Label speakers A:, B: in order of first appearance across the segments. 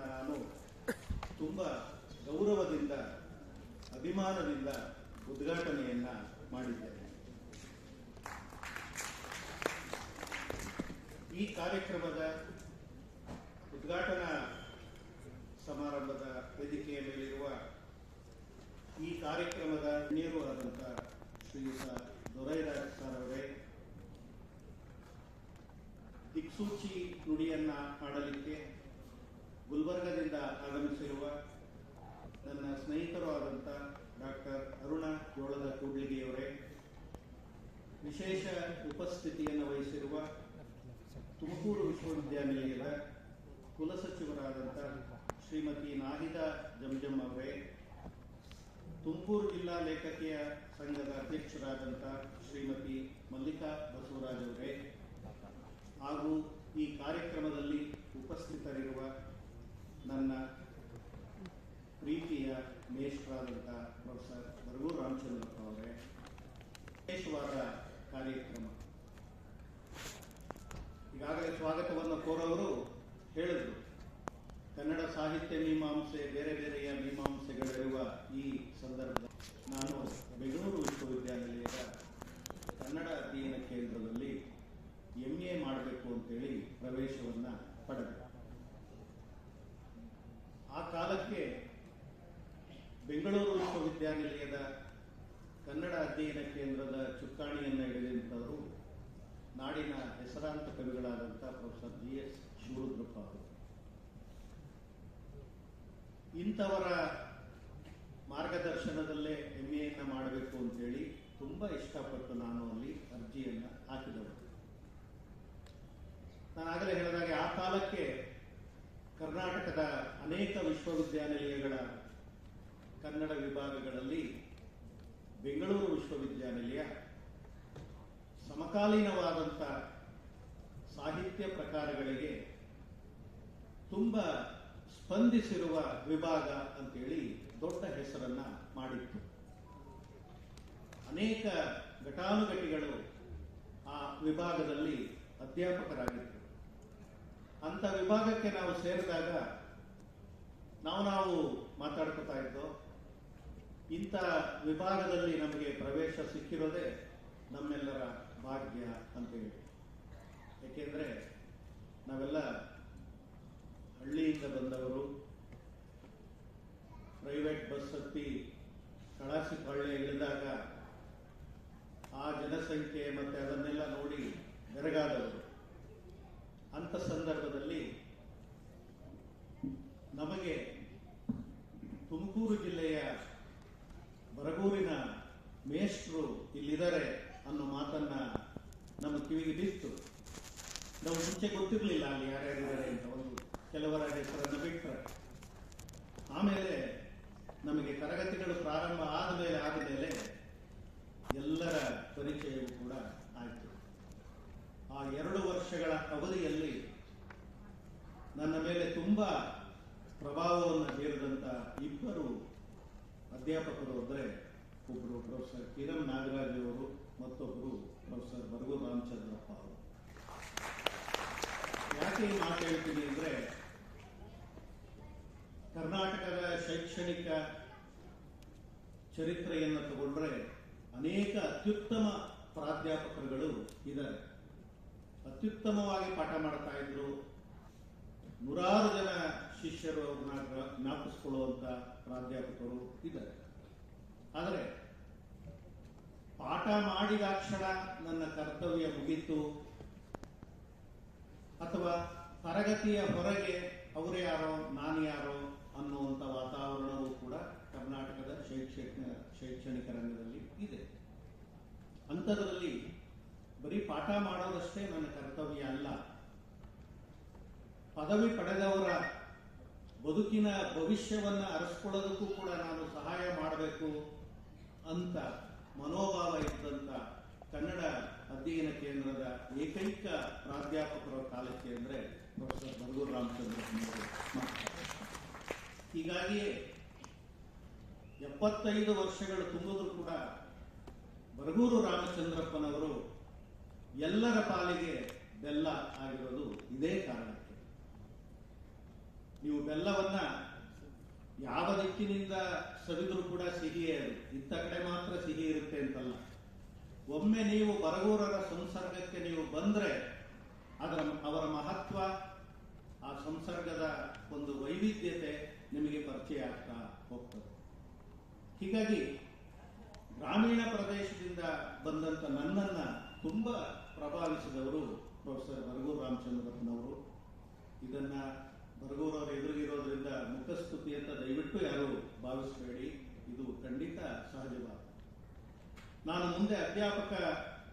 A: ನಾನು ತುಂಬ ಗೌರವದಿಂದ, ಅಭಿಮಾನದಿಂದ ಉದ್ಘಾಟನೆಯನ್ನ ಮಾಡಿದ್ದೇನೆ. ಈ ಕಾರ್ಯಕ್ರಮದ ಉದ್ಘಾಟನಾ ಸಮಾರಂಭದ ವೇದಿಕೆಯ ಮೇಲಿರುವ ಈ ಕಾರ್ಯಕ್ರಮದ ನೀರು ಆದಂಥ ಶ್ರೀಯುತ ದೊರೈರಾಜ್ ಸರ್ ಅವರೇ, ದಿಕ್ಸೂಚಿ ನುಡಿಯನ್ನ ಹಾಡಲಿಕ್ಕೆ ಗುಲ್ಬರ್ಗದಿಂದ ಆಗಮಿಸಿರುವ ನನ್ನ ಸ್ನೇಹಿತರು ಆದಂಥ ಡಾಕ್ಟರ್ ಅರುಣ ಜೋಳದ ಕೂಡ್ಲಿಗೆಯವರೇ, ವಿಶೇಷ ಉಪಸ್ಥಿತಿಯನ್ನು ವಹಿಸಿರುವ ತುಮಕೂರು ವಿಶ್ವವಿದ್ಯಾನಿಲಯದ ಕುಲಸಚಿವರಾದಂಥ ಶ್ರೀಮತಿ ನಾಹಿದಾ ಜಮಜಮ್ಮ ಅವರೇ, ತುಮಕೂರು ಜಿಲ್ಲಾ ಲೇಖಕಿಯ ಸಂಘದ ಅಧ್ಯಕ್ಷರಾದಂಥ ಶ್ರೀಮತಿ ಮಲ್ಲಿಕಾ ಬಸವರಾಜ್ ಅವರೇ ಹಾಗೂ ಈ ಕಾರ್ಯಕ್ರಮದಲ್ಲಿ ಉಪಸ್ಥಿತರಿರುವ ನನ್ನ ಪ್ರೀತಿಯ ಮೇಷ್ಟ್ರಾದಂಥ ಪ್ರೊಫೆಸರ್ ಬರಗೂರು ರಾಮಚಂದ್ರಪ್ಪ ಅವರೇ, ವಿಶೇಷವಾದ ಕಾರ್ಯಕ್ರಮ. ಈಗಾಗಲೇ ಸ್ವಾಗತವನ್ನು ಕೋರವರು ಹೇಳಿದರು. ಕನ್ನಡ ಸಾಹಿತ್ಯ ಮೀಮಾಂಸೆ, ಬೇರೆ ಬೇರೆಯ ಮೀಮಾಂಸೆಗಳಿರುವ ಈ ಸಂದರ್ಭದಲ್ಲಿ ನಾನು ಬೆಂಗಳೂರು ವಿಶ್ವವಿದ್ಯಾನಿಲಯದ ಕನ್ನಡ ಅಧ್ಯಯನ ಕೇಂದ್ರದಲ್ಲಿ ಎಂ ಎ ಮಾಡಬೇಕು ಅಂತೇಳಿ ಪ್ರವೇಶವನ್ನ ಪಡೆದೆ. ಕಾಲಕ್ಕೆ ಬೆಂಗಳೂರು ವಿಶ್ವವಿದ್ಯಾನಿಲಯದ ಕನ್ನಡ ಅಧ್ಯಯನ ಕೇಂದ್ರದ ಚುಕ್ಕಾಣಿಯನ್ನು ಹಿಡಿದಂಥವರು ನಾಡಿನ ಹೆಸರಾಂತ ಕವಿಗಳಾದಂಥ ಪ್ರೊಫೆಸರ್ ಜಿ ಎಸ್ ಶಿವರುದ್ರಪ್ಪ ಅವರು. ಇಂಥವರ ಮಾರ್ಗದರ್ಶನದಲ್ಲೇ ಎಂ ಎನ್ನ ಮಾಡಬೇಕು ಅಂತೇಳಿ ತುಂಬ ಇಷ್ಟಪಟ್ಟು ನಾನು ಅಲ್ಲಿ ಅರ್ಜಿಯನ್ನು ಹಾಕಿದವರು ನಾನು ಆಗಲೇ ಹೇಳಿದಾಗೆ ಆ ಕಾಲಕ್ಕೆ ಕರ್ನಾಟಕದ ಅನೇಕ ವಿಶ್ವವಿದ್ಯಾನಿಲಯಗಳ ಕನ್ನಡ ವಿಭಾಗಗಳಲ್ಲಿ ಬೆಂಗಳೂರು ವಿಶ್ವವಿದ್ಯಾನಿಲಯ ಸಮಕಾಲೀನವಾದಂಥ ಸಾಹಿತ್ಯ ಪ್ರಕಾರಗಳಿಗೆ ತುಂಬ ಸ್ಪಂದಿಸಿರುವ ವಿಭಾಗ ಅಂತೇಳಿ ದೊಡ್ಡ ಹೆಸರನ್ನ ಮಾಡಿತ್ತು. ಅನೇಕ ಘಟಾನುಘಟಿಗಳು ಆ ವಿಭಾಗದಲ್ಲಿ ಅಧ್ಯಾಪಕರಾಗಿದ್ದರು. ಅಂತ ವಿಭಾಗಕ್ಕೆ ನಾವು ಸೇರಿದಾಗ ನಾವು ನಾವು ಮಾತಾಡ್ಕೊತಾ ಇದ್ದೋ, ಇಂಥ ವಿಭಾಗದಲ್ಲಿ ನಮಗೆ ಪ್ರವೇಶ ಸಿಕ್ಕಿರೋದೇ ನಮ್ಮೆಲ್ಲರ ಭಾಗ್ಯ ಅಂತೇಳಿ ಏಕೆಂದರೆ ನಾವೆಲ್ಲ ಹಳ್ಳಿಯಿಂದ ಬಂದವರು, ಪ್ರೈವೇಟ್ ಬಸ್ ಹತ್ತಿ ಕಳಾಸಿ ಕೊಳ್ಳೆ ಇಳಿದಾಗ ಆ ಜನಸಂಖ್ಯೆ ಮತ್ತೆ ಅದನ್ನೆಲ್ಲ ನೋಡಿ ಬೆರಗಾದವರು. ಅಂತ ಸಂದರ್ಭದಲ್ಲಿ ನಮಗೆ ತುಮಕೂರು ಜಿಲ್ಲೆಯ ಬರಗೂರಿನ ಮೇಷ್ಟ್ರು ಇಲ್ಲಿದ್ದಾರೆ ಅನ್ನೋ ಮಾತನ್ನ ನಮ್ಮ ಕಿವಿಗೆ ಬಿತ್ತು ನಾವು ಮುಂಚೆ ಗೊತ್ತಿರಲಿಲ್ಲ ಅಲ್ಲಿ ಯಾರ್ಯಾರಿದ್ದಾರೆ ಅಂತ ಒಂದು ಕೆಲವರ ಹೆಸರನ್ನು ಬಿಟ್ಟರೆ ಆಮೇಲೆ ನಮಗೆ ತರಗತಿಗಳು ಪ್ರಾರಂಭ ಆದ ಮೇಲೆ ಆದ ಮೇಲೆ ಎಲ್ಲರ ಪರಿಚಯವೂ ಕೂಡ ಆಯಿತು ಆ ಎರಡು ವರ್ಷಗಳ ಅವಧಿಯಲ್ಲಿ ನನ್ನ ಮೇಲೆ ತುಂಬ ಪ್ರಭಾವವನ್ನು ಬೀರಿದಂಥ ಇಬ್ಬರು ಅಧ್ಯಾಪಕರು ಅಂದರೆ ಒಬ್ಬರು ಪ್ರೊಫೆಸರ್ ಕಿರಣ್ ನಾಗರಾಜ್ ಅವರು ಮತ್ತೊಬ್ಬರು ಪ್ರೊಫೆಸರ್ ಬರಗೂರು ರಾಮಚಂದ್ರಪ್ಪ ಅವರು ಯಾಕೆ ಈ ಮಾತು ಹೇಳ್ತೀನಿ ಅಂದರೆ ಕರ್ನಾಟಕದ ಶೈಕ್ಷಣಿಕ ಚರಿತ್ರೆಯನ್ನು ತಗೊಂಡ್ರೆ ಅನೇಕ ಅತ್ಯುತ್ತಮ ಪ್ರಾಧ್ಯಾಪಕರುಗಳು ಇದ್ದಾರೆ. ಅತ್ಯುತ್ತಮವಾಗಿ ಪಾಠ ಮಾಡ್ತಾ ಇದ್ರು. ನೂರಾರು ಜನ ಶಿಷ್ಯರು ಅವ್ರನ್ನ ಜ್ಞಾಪಿಸ್ಕೊಳ್ಳುವಂತ ಪ್ರಾಧ್ಯಾಪಕರು ಇದ್ದಾರೆ. ಆದರೆ ಪಾಠ ಮಾಡಿದಾಕ್ಷಣ ನನ್ನ ಕರ್ತವ್ಯ ಮುಗಿತು. ಅಥವಾ ತರಗತಿಯ ಹೊರಗೆ ಅವರು ಯಾರೋ, ನಾನು ಯಾರೋ ಅನ್ನುವಂಥ ವಾತಾವರಣವೂ ಕೂಡ ಕರ್ನಾಟಕದ ಶೈಕ್ಷಣಿಕ ಶೈಕ್ಷಣಿಕ ರಂಗದಲ್ಲಿ ಇದೆ. ಅಂಥದ್ರಲ್ಲಿ ಬರೀ ಪಾಠ ಮಾಡೋದಷ್ಟೇ ನನ್ನ ಕರ್ತವ್ಯ ಅಲ್ಲ. ಪದವಿ ಪಡೆದವರ ಬದುಕಿನ ಭವಿಷ್ಯವನ್ನು ಅರಸ್ಕೊಳ್ಳೋದಕ್ಕೂ ಕೂಡ ನಾನು ಸಹಾಯ ಮಾಡಬೇಕು ಅಂತ ಮನೋಭಾವ ಇದ್ದಂಥ ಕನ್ನಡ ಅಧ್ಯಯನ ಕೇಂದ್ರದ ಏಕೈಕ ಪ್ರಾಧ್ಯಾಪಕರ ಕಾಲಕ್ಕೆ ಅಂದರೆ ಪ್ರೊಫೆಸರ್ ರಾಮಚಂದ್ರ ರಾಮಚಂದ್ರಪ್ಪನವರು ಹೀಗಾಗಿಯೇ ಎಪ್ಪತ್ತೈದು ವರ್ಷಗಳು ತುಂಬಿದ್ರು ಕೂಡ ಬರಗೂರು ರಾಮಚಂದ್ರಪ್ಪನವರು ಎಲ್ಲರ ಪಾಲಿಗೆ ಬೆಲ್ಲ ಆಗಿರೋದು ಇದೇ ಕಾರಣಕ್ಕೆ. ನೀವು ಬೆಲ್ಲವನ್ನ ಯಾವ ದಿಕ್ಕಿನಿಂದ ಸವಿದ್ರು ಕೂಡ ಸಿಹಿಯೇ ಅದು. ಇತ್ತ ಕಡೆ ಮಾತ್ರ ಸಿಹಿ ಇರುತ್ತೆ ಅಂತಲ್ಲ. ಒಮ್ಮೆ ನೀವು ಬರಗೂರರ ಸಂಸರ್ಗಕ್ಕೆ ನೀವು ಬಂದ್ರೆ ಅದರ ಅವರ ಮಹತ್ವ, ಆ ಸಂಸರ್ಗದ ಒಂದು ವೈವಿಧ್ಯತೆ ನಿಮಗೆ ಪರಿಚಯ ಆಗ್ತಾ ಹೋಗ್ತದೆ. ಹೀಗಾಗಿ ಗ್ರಾಮೀಣ ಪ್ರದೇಶದಿಂದ ಬಂದಂತ ನನ್ನನ್ನ ತುಂಬ ಪ್ರಭಾವಿಸಿದವರು ಪ್ರೊಫೆಸರ್ ಬರಗೂರು ರಾಮಚಂದ್ರಪ್ಪನವರು ಇದನ್ನ ಬರಗೂರವರು ಎದುರಿಗಿರೋದ್ರಿಂದ ಮುಖಸ್ತುತಿ ಅಂತ ದಯವಿಟ್ಟು ಯಾರು ಭಾವಿಸಬೇಡಿ. ಇದು ಖಂಡಿತ ಸಹಜವಾದ. ನಾನು ಮುಂದೆ ಅಧ್ಯಾಪಕ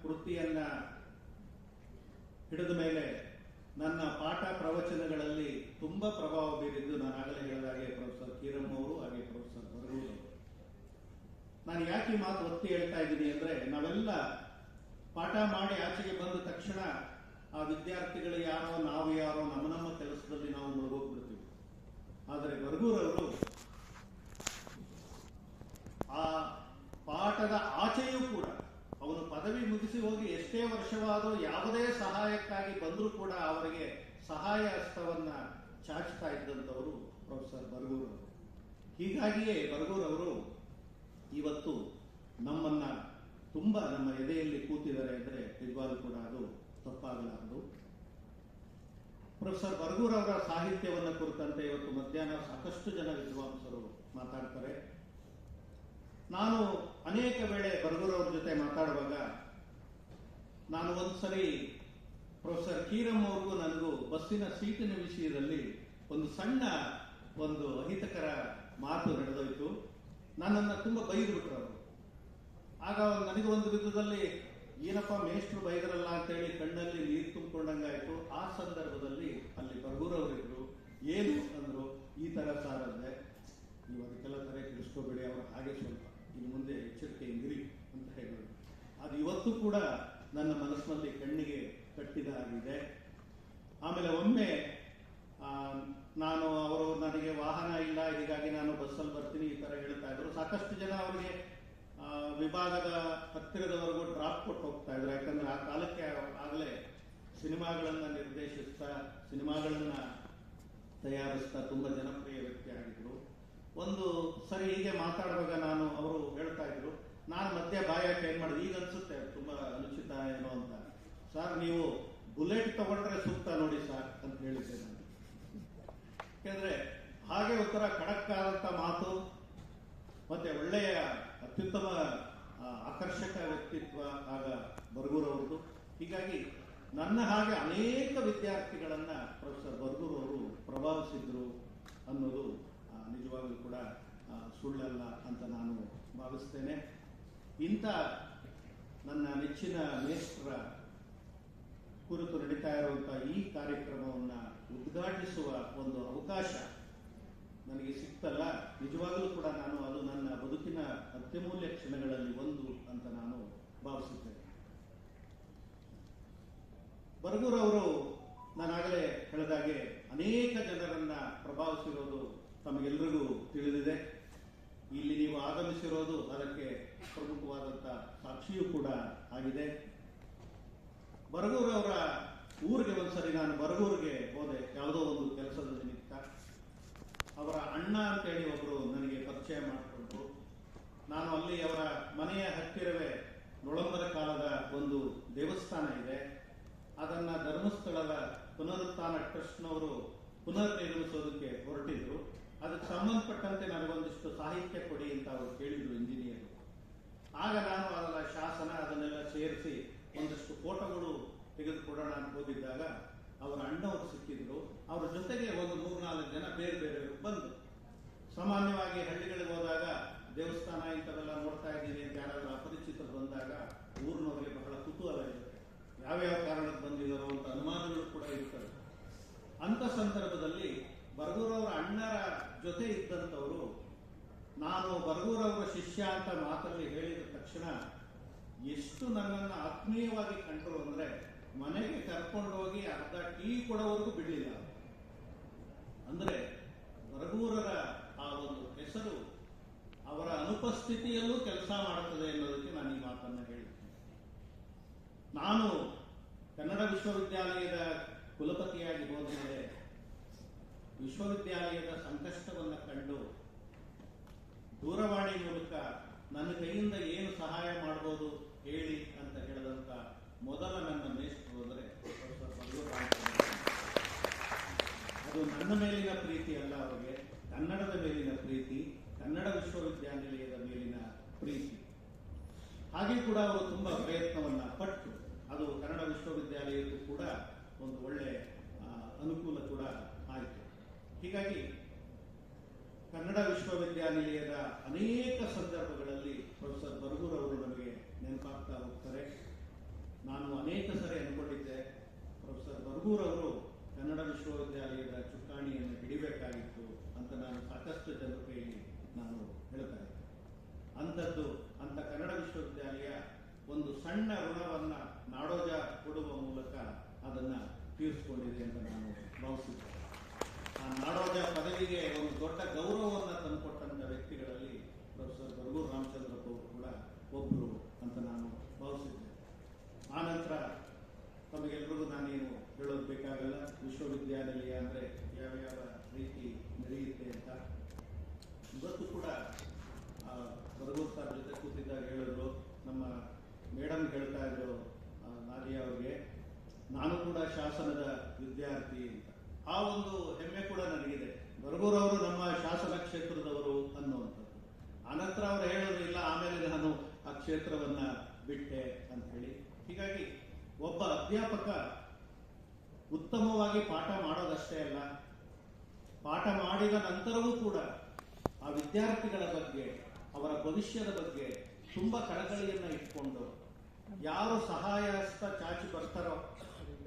A: ವೃತ್ತಿಯನ್ನ ಹಿಡಿದ ಮೇಲೆ ನನ್ನ ಪಾಠ ಪ್ರವಚನಗಳಲ್ಲಿ ತುಂಬಾ ಪ್ರಭಾವ ಬೀರಿದ್ದು ನಾನು ಆಗಲೇ ಹೇಳಿದ ಹಾಗೆ ಪ್ರೊಫೆಸರ್ ಕೀರಮ್ ಅವರು, ಹಾಗೆ ಪ್ರೊಫೆಸರ್ ಬರಗೂರು ಅವರು. ನಾನು ಯಾಕೆ ಮಾತು ಒತ್ತಿ ಹೇಳ್ತಾ ಇದ್ದೀನಿ ಅಂದ್ರೆ ನಾವೆಲ್ಲ ಪಾಠ ಮಾಡಿ ಆಚೆಗೆ ಬಂದ ತಕ್ಷಣ ಆ ವಿದ್ಯಾರ್ಥಿಗಳು ಯಾರೋ, ನಾವು ಯಾರೋ ನಮ್ಮ ನಮ್ಮ ಕೆಲಸದಲ್ಲಿ ನಾವು ಮುಳುಗೋಗ್ಬಿಡ್ತೀವಿ. ಆದರೆ ಬರಗೂರವರು ಆ ಪಾಠದ ಆಚೆಯೂ ಕೂಡ ಅವನು ಪದವಿ ಮುಗಿಸಿ ಹೋಗಿ ಎಷ್ಟೇ ವರ್ಷವಾದರೂ ಯಾವುದೇ ಸಹಾಯಕ್ಕಾಗಿ ಬಂದರೂ ಕೂಡ ಅವರಿಗೆ ಸಹಾಯ ಹಸ್ತವನ್ನ ಚಾಚ್ತಾ ಇದ್ದಂಥವರು ಪ್ರೊಫೆಸರ್ ಬರಗೂರು ಹೀಗಾಗಿಯೇ ಬರಗೂರು ಅವರು ಇವತ್ತು ನಮ್ಮನ್ನ ತುಂಬಾ ನಮ್ಮ ಎದೆಯಲ್ಲಿ ಕೂತಿದ್ದಾರೆ ಅಂದರೆ ನಿಜವಾಗ್ಲೂ ಕೂಡ ಅದು ತಪ್ಪಾಗಲಾರದು. ಪ್ರೊಫೆಸರ್ ಬರಗೂರವರ ಸಾಹಿತ್ಯವನ್ನು ಕುರಿತಂತೆ ಇವತ್ತು ಮಧ್ಯಾಹ್ನ ಸಾಕಷ್ಟು ಜನ ವಿದ್ವಾಂಸರು ಮಾತಾಡ್ತಾರೆ. ನಾನು ಅನೇಕ ವೇಳೆ ಬರಗೂರವ್ರ ಜೊತೆ ಮಾತಾಡುವಾಗ ನಾನು ಒಂದ್ಸರಿ ಪ್ರೊಫೆಸರ್ ಕೀರಮ್ ಅವ್ರಿಗೂ ನನಗೂ ಬಸ್ಸಿನ ಸೀಟಿನ ವಿಷಯದಲ್ಲಿ ಒಂದು ಸಣ್ಣ ಒಂದು ಅಹಿತಕರ ಮಾತು ನಡೆದೋಯ್ತು. ನನ್ನನ್ನ ತುಂಬಾ ಬೈದು ಬಿಟ್ರು ಅವರು. ಆಗ ನನಗೆ ಒಂದು ವಿಧದಲ್ಲಿ ಏನಪ್ಪ, ಮೇಷ್ಟ್ರು ಬೈದರಲ್ಲ ಅಂತೇಳಿ ಕಣ್ಣಲ್ಲಿ ನೀರು ತುಂಬಿಕೊಂಡಂಗಾಯ್ತು. ಆ ಸಂದರ್ಭದಲ್ಲಿ ಅಲ್ಲಿ ಬರಗೂರವರಿದ್ರು ಏನು? ಅಂದ್ರು, ಈ ತರ ಸಾರ್ ನೀವು ಅದಕ್ಕೆಲ್ಲ ತಲೆ ಕೆಡಿಸ್ಕೋಬೇಡಿ, ಅವರು ಹಾಗೆ ಸ್ವಲ್ಪ ಇನ್ನು ಮುಂದೆ ಎಚ್ಚರಿಕೆಯಿಂದಿರಿ ಅಂತ ಹೇಳಿದರು ಅದು ಇವತ್ತು ಕೂಡ ನನ್ನ ಮನಸ್ಸಿನಲ್ಲಿ ಕಣ್ಣಿಗೆ ಕಟ್ಟಿದ ಆಗಿದೆ ಆಮೇಲೆ ಒಮ್ಮೆ ನಾನು ಅವರು ನನಗೆ ವಾಹನ ಇಲ್ಲ, ಹೀಗಾಗಿ ನಾನು ಬಸ್ಸಲ್ಲಿ ಬರ್ತೀನಿ ಈ ತರ ಹೇಳ್ತಾ ಇದ್ರು. ಸಾಕಷ್ಟು ಜನ ಅವರಿಗೆ ವಿಭಾಗದ ಹತ್ತಿರದವರೆಗೂ ಡ್ರಾಪ್ ಕೊಟ್ಟು ಹೋಗ್ತಾ ಇದ್ರು. ಯಾಕಂದ್ರೆ ಆ ಕಾಲಕ್ಕೆ ಆಗಲೇ ಸಿನಿಮಾಗಳನ್ನ ನಿರ್ದೇಶಿಸ್ತಾ, ಸಿನಿಮಾಗಳನ್ನ ತಯಾರಿಸ್ತಾ ತುಂಬಾ ಜನಪ್ರಿಯ ವ್ಯಕ್ತಿ ಆಗಿದ್ರು. ಒಂದು ಸರಿ ಹೀಗೆ ಮಾತಾಡುವಾಗ ನಾನು ಅವರು ಹೇಳ್ತಾ ಇದ್ರು. ನಾನು ಮತ್ತೆ ಬಾಯಕ್ಕೆ ಏನ್ ಮಾಡಿದೆ. ಈಗ ಅನ್ಸುತ್ತೆ ತುಂಬಾ ಅನುಚಿತ ಏನೋ ಅಂತ. ಸರ್, ನೀವು ಬುಲೆಟ್ ತಗೊಂಡ್ರೆ ಸೂಕ್ತ ನೋಡಿ ಸರ್ ಅಂತ ಹೇಳಿದ್ದೆ ನಾನು. ಯಾಕೆಂದ್ರೆ ಹಾಗೆ ಉತ್ತರ ಖಡಕ್ ಆದಂತ ಮಾತು, ಮತ್ತೆ ಒಳ್ಳೆಯ ಅತ್ಯುತ್ತಮ ಆಕರ್ಷಕ ವ್ಯಕ್ತಿತ್ವ ಆಗ ಬರಗೂರು ಅವರದು ಹೀಗಾಗಿ ನನ್ನ ಹಾಗೆ ಅನೇಕ ವಿದ್ಯಾರ್ಥಿಗಳನ್ನ ಪ್ರೊಫೆಸರ್ ಬರಗೂರು ಅವರು ಪ್ರಭಾವಿಸಿದ್ರು ಅನ್ನೋದು ನಿಜವಾಗ್ಲೂ ಕೂಡ ಸುಳ್ಳಲ್ಲ ಅಂತ ನಾನು ಭಾವಿಸ್ತೇನೆ. ಇಂಥ ನನ್ನ ನೆಚ್ಚಿನ ಮೇಷ್ಟ್ರ ಕುರಿತು ನಡೀತಾ ಇರುವಂತಹ ಈ ಕಾರ್ಯಕ್ರಮವನ್ನು ಉದ್ಘಾಟಿಸುವ ಒಂದು ಅವಕಾಶ ನನಗೆ ಸಿಕ್ತಲ್ಲ. ನಿಜವಾಗಲೂ ಕೂಡ ನಾನು ಅದು ನನ್ನ ಬದುಕಿನ ಅತ್ಯಮೂಲ್ಯ ಕ್ಷಣಗಳಲ್ಲಿ ಒಂದು ಅಂತ ನಾನು ಭಾವಿಸುತ್ತೇನೆ. ಬರಗೂರ್ ಅವರು ನಾನಾಗಲೇ ಹೇಳಿದಾಗೆ ಅನೇಕ ಜನರನ್ನ ಪ್ರಭಾವಿಸಿರೋದು ತಮಗೆಲ್ಲರಿಗೂ ತಿಳಿದಿದೆ. ಇಲ್ಲಿ ನೀವು ಆಗಮಿಸಿರೋದು ಅದಕ್ಕೆ ಪ್ರಮುಖವಾದಂಥ ಸಾಕ್ಷಿಯೂ ಕೂಡ ಆಗಿದೆ. ಬರಗೂರು ಅವರ ಊರಿಗೆ ಒಂದ್ಸರಿ ನಾನು ಬರಗೂರಿಗೆ ಹೋದೆ. ಯಾವುದೋ ಒಂದು ಕೆಲಸದ ನಿಮಿತ್ತ. ಅವರ ಅಣ್ಣ ಅಂತೇಳಿ ಒಬ್ರು ನನಗೆ ಪರಿಚಯ ಮಾಡಿಕೊಂಡ್ರು. ನಾನು ಅಲ್ಲಿ ಅವರ ಮನೆಯ ಹತ್ತಿರವೇ ನೊಳಂಬರ ಕಾಲದ ಒಂದು ದೇವಸ್ಥಾನ ಇದೆ. ಅದನ್ನ ಧರ್ಮಸ್ಥಳದ ಪುನರುತ್ಥಾನ ಟ್ರಸ್ಟ್ನವರು ಪುನರ್ ನಿರ್ಮಿಸೋದಕ್ಕೆ ಹೊರಟಿದ್ರು. ಅದಕ್ಕೆ ಸಂಬಂಧಪಟ್ಟಂತೆ ನನಗೊಂದಿಷ್ಟು ಸಾಹಿತ್ಯ ಕೊಡಿ ಅಂತ ಅವರು ಕೇಳಿದ್ರು ಇಂಜಿನಿಯರ್. ಆಗ ನಾನು ಅದರ ಶಾಸನ ಅದನ್ನೆಲ್ಲ ಸೇರಿಸಿ ಒಂದಷ್ಟು ಫೋಟೋಗಳು ತೆಗೆದುಕೊಡೋಣ ಅಂತ ಹೋಗಿದ್ದಾಗ ಅವರ ಅಣ್ಣವರು ಸಿಕ್ಕಿದ್ರು. ಅವರ ಜೊತೆಗೆ ಒಂದು ಮೂರ್ನಾಲ್ಕು ಜನ ಬೇರೆ ಬೇರೆ ಬಂದು ಸಾಮಾನ್ಯವಾಗಿ ಹಳ್ಳಿಗಳಿಗೆ ಹೋದಾಗ ದೇವಸ್ಥಾನ ಇಂಥವೆಲ್ಲ ನೋಡ್ತಾ ಇದ್ದೀನಿ ಅಂತ ಯಾರಾದರೂ ಅಪರಿಚಿತರು ಬಂದಾಗ ಊರಿನವರಿಗೆ ಬಹಳ ಕುತೂಹಲ ಇರುತ್ತೆ. ಯಾವ್ಯಾವ ಕಾರಣಕ್ಕೆ ಬಂದಿದ್ದಾರೋ ಅಂತ ಅನುಮಾನಗಳು ಕೂಡ ಇರ್ತವೆ ಅಂತ ಸಂದರ್ಭದಲ್ಲಿ ಬರಗೂರವರ ಅಣ್ಣರ ಜೊತೆ ಇದ್ದಂಥವರು, ನಾನು ಬರಗೂರವರ ಶಿಷ್ಯ ಅಂತ ಮಾತಲ್ಲಿ ಹೇಳಿದ ತಕ್ಷಣ ಎಷ್ಟು ನನ್ನನ್ನು ಆತ್ಮೀಯವಾಗಿ ಕಂಡರು ಅಂದ್ರೆ ಮನೆಗೆ ಕರ್ಕೊಂಡು ಹೋಗಿ ಅರ್ಧ ಟೀ ಕೊಡೋವರೆಗೂ ಬಿಡಲಿಲ್ಲ. ಅಂದ್ರೆ ಬರಗೂರರ ಆ ಒಂದು ಹೆಸರು ಅವರ ಅನುಪಸ್ಥಿತಿಯಲ್ಲೂ ಕೆಲಸ ಮಾಡುತ್ತದೆ ಎನ್ನುವುದಕ್ಕೆ ನಾನು ಈ ಮಾತನ್ನು ಹೇಳಿದ್ದೇನೆ ನಾನು ಕನ್ನಡ ವಿಶ್ವವಿದ್ಯಾಲಯದ ಕುಲಪತಿಯಾಗಿ ಹೋದ್ಮೇಲೆ ವಿಶ್ವವಿದ್ಯಾಲಯದ ಸಂಕಷ್ಟವನ್ನು ಕಂಡು ದೂರವಾಣಿ ಮೂಲಕ ನನ್ನ ಕೈಯಿಂದ ಏನು ಸಹಾಯ ಮಾಡಬಹುದು ಹೇಳಿ ಅಂತ ಹೇಳಿದಂತ ಮೊದಲ ನನ್ನ ಮೇಷ್ಟ್ರು ಅಂದರೆ. ಅದು ನನ್ನ ಮೇಲಿನ ಪ್ರೀತಿ ಅಲ್ಲ ಅವರಿಗೆ, ಕನ್ನಡದ ಮೇಲಿನ ಪ್ರೀತಿ, ಕನ್ನಡ ವಿಶ್ವವಿದ್ಯಾನಿಲಯದ ಮೇಲಿನ ಪ್ರೀತಿ ಹಾಗೆ ಕೂಡ ಅವರು ತುಂಬಾ ಪ್ರಯತ್ನವನ್ನ ಪಟ್ಟು, ಅದು ಕನ್ನಡ ವಿಶ್ವವಿದ್ಯಾಲಯಕ್ಕೂ ಕೂಡ ಒಂದು ಒಳ್ಳೆ ಅನುಕೂಲ ಕೂಡ ಹೀಗಾಗಿ ಕನ್ನಡ ವಿಶ್ವವಿದ್ಯಾನಿಲಯದ ಅನೇಕ ಸಂದರ್ಭಗಳಲ್ಲಿ ಪ್ರೊಫೆಸರ್ ಬರಗೂರ್ ಅವರು ನಮಗೆ ನೆನಪಾಗ್ತಾ ಹೋಗ್ತಾರೆ. ನಾನು ಅನೇಕ ಸರಿ ಅನ್ಕೊಂಡಿದ್ದೆ. ಪ್ರೊಫೆಸರ್ ಬರಗೂರ್ ಅವರು ಕನ್ನಡ ವಿಶ್ವವಿದ್ಯಾಲಯದ ಚುಕ್ಕಾಣಿಯನ್ನು ಹಿಡಿಬೇಕಾಗಿತ್ತು ಅಂತ ನಾನು ಸಾಕಷ್ಟು ಕೈಯಲ್ಲಿ ನಾನು ಹೇಳ್ತಾ ಇದ್ದೆ. ಅಂಥದ್ದು ಅಂತ ಕನ್ನಡ ವಿಶ್ವವಿದ್ಯಾಲಯ ಒಂದು ಸಣ್ಣ ಋಣವನ್ನ ನಾಡೋಜ ಕೊಡುವ ಮೂಲಕ ಅದನ್ನ ತೀರಿಸಿಕೊಂಡಿದೆ ಅಂತ ನಾನು ಭಾವಿಸಿದ್ದೆ. ನಾಡೋಜ ಪದವಿಗೆ ಒಂದು ದೊಡ್ಡ ಗೌರವವನ್ನು ತಂದುಕೊಟ್ಟಂತ ವ್ಯಕ್ತಿಗಳಲ್ಲಿ ಪ್ರೊಫೆಸರ್ ಬರಗೂರು ರಾಮಚಂದ್ರಪ್ಪ ಅವರು ಕೂಡ ಒಬ್ಬರು ಅಂತ ನಾನು ಭಾವಿಸಿದ್ದೆ. ಆ ನಂತರ ತಮಗೆಲ್ಲರಿಗೂ ನಾನೇನು ಹೇಳೋದು ಬೇಕಾಗಲ್ಲ, ವಿಶ್ವವಿದ್ಯಾನಿಲಯ ಅಂದರೆ ಯಾವ ಯಾವ ರೀತಿ ನಡೆಯುತ್ತೆ ಅಂತ. ಇವತ್ತು ಕೂಡ ಬರಗೂರು ಸರ್ ಜೊತೆ ಕೂತಿದ್ದಾಗ ಹೇಳಿದ್ರು, ನಮ್ಮ ಮೇಡಮ್ ಹೇಳ್ತಾ ಇದ್ರು ನಾದಿಯಾ ಅವ್ರಿಗೆ. ನಾನು ಕೂಡ ಶಾಸನದ ವಿದ್ಯಾರ್ಥಿ. ಆ ಒಂದು ಹೆಮ್ಮೆ ಕೂಡ ನನಗಿದೆ. ಬರಗೂರವರು ನಮ್ಮ ಶಾಸನ ಕ್ಷೇತ್ರದವರು ಅನ್ನುವಂಥದ್ದು. ಅನಂತರ ಅವರು ಹೇಳೋದು ಇಲ್ಲ, ಆಮೇಲೆ ನಾನು ಆ ಕ್ಷೇತ್ರವನ್ನ ಬಿಟ್ಟೆ ಅಂತ ಹೇಳಿ ಹೀಗಾಗಿ ಒಬ್ಬ ಅಧ್ಯಾಪಕ ಉತ್ತಮವಾಗಿ ಪಾಠ ಮಾಡೋದಷ್ಟೇ ಅಲ್ಲ, ಪಾಠ ಮಾಡಿದ ನಂತರವೂ ಕೂಡ ಆ ವಿದ್ಯಾರ್ಥಿಗಳ ಬಗ್ಗೆ, ಅವರ ಭವಿಷ್ಯದ ಬಗ್ಗೆ ತುಂಬಾ ಕಳಕಳಿಯನ್ನ ಇಟ್ಕೊಂಡು ಯಾರು ಸಹಾಯ ಚಾಚಿ ಬರ್ತಾರೋ